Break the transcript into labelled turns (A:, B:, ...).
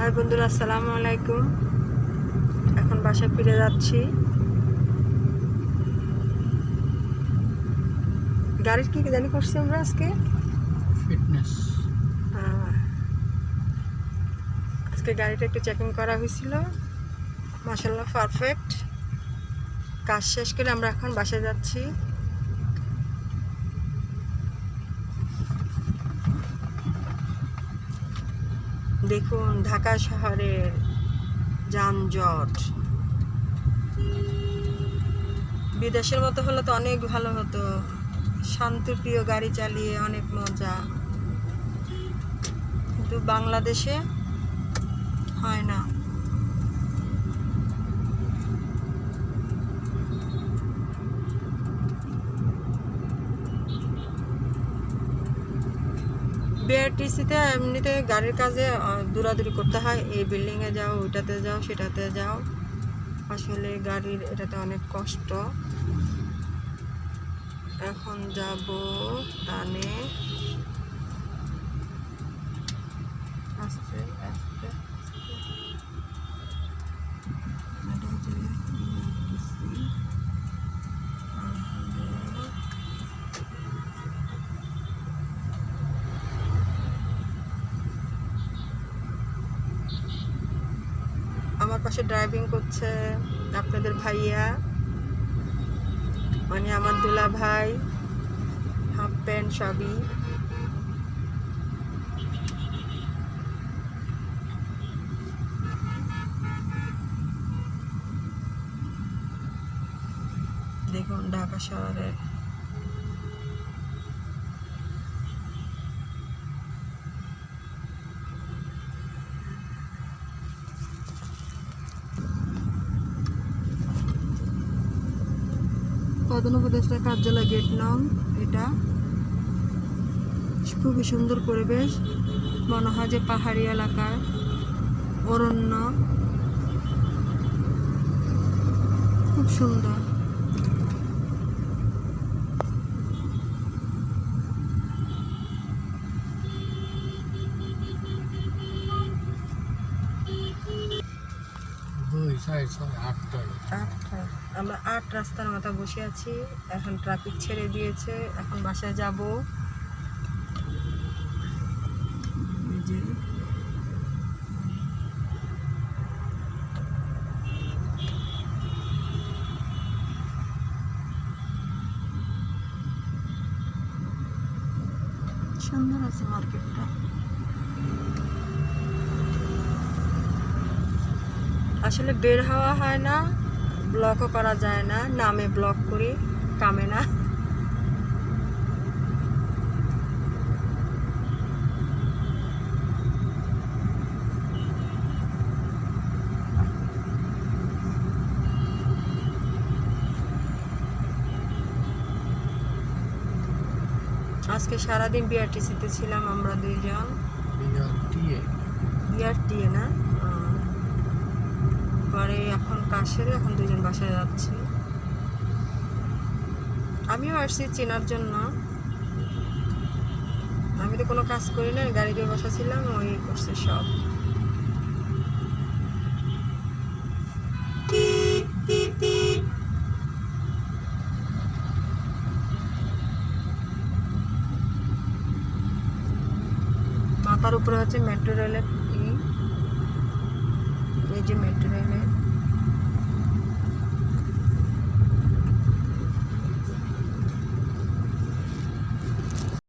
A: High বন্ধুরা আসসালামু আলাইকুম। এখন বাসায় ফিরে যাচ্ছি। গাড়ির কি জানি করছি আমরা আজকে?
B: ফিটনেস।
A: আজকে গাড়িটা একটু চেকিং করা হয়েছিল। মাসাল্লাহ পারফেক্ট কাজ শেষ করে আমরা এখন বাসায় যাচ্ছি। দেখুন, ঢাকা শহরের যানজট। বিদেশের মতো হলে তো অনেক ভালো হতো। শান্তিপ্রিয় গাড়ি চালিয়ে অনেক মজা। কিন্তু বাংলাদেশে হয় না। বিআরটিসিতে এমনিতে গাড়ির কাজে দূরাদূরি করতে হয়। এই বিল্ডিংয়ে যাও, ওইটাতে যাও, সেটাতে যাও। আসলে গাড়ির এটাতে অনেক কষ্ট। এখন যাব টানে আস্তে আস্তে আস্তে ম্যাডাম যে BRTC, আলহামদুলিল্লাহ। আমার পাশে ড্রাইভিং করছে, আপনাদের ভাইয়া মানে আমার দুলা ভাই হাফ প্যান্ট সবই। দেখুন ঢাকা শহরের প্রধান উপদেষ্টা কার্যালয় গেট নং, এটা। খুবই সুন্দর পরিবেশ। মনে হয় যে পাহাড়ি এলাকার অরণ্য। খুব সুন্দর। আমরা আট রাস্তার মাথা বসে আছি। এখন ট্রাফিক ছেড়ে দিয়েছে। এখন বাসায় যাব। সুন্দর আছে মার্কেটটা। আসলে বের হওয়া হয় না ব্লকও করা যায় না নামে ব্লক করি কামে না। আজকে সারাদিন বিআরটিসিতে ছিলাম আমরা দুইজন।
B: বিআরটিএ
A: বিআরটিএ না? এখন কাজ সেরে এখন দুজন বাসায় যাচ্ছি। আমিও আসছি চেনার জন্য। আমি তো কোনো কাজ করি না গাড়িতে বসা ছিলাম, ওই করছে সব। মাথার উপরে হচ্ছে মেট্রো রেলের এই যে মেট্রো রেলের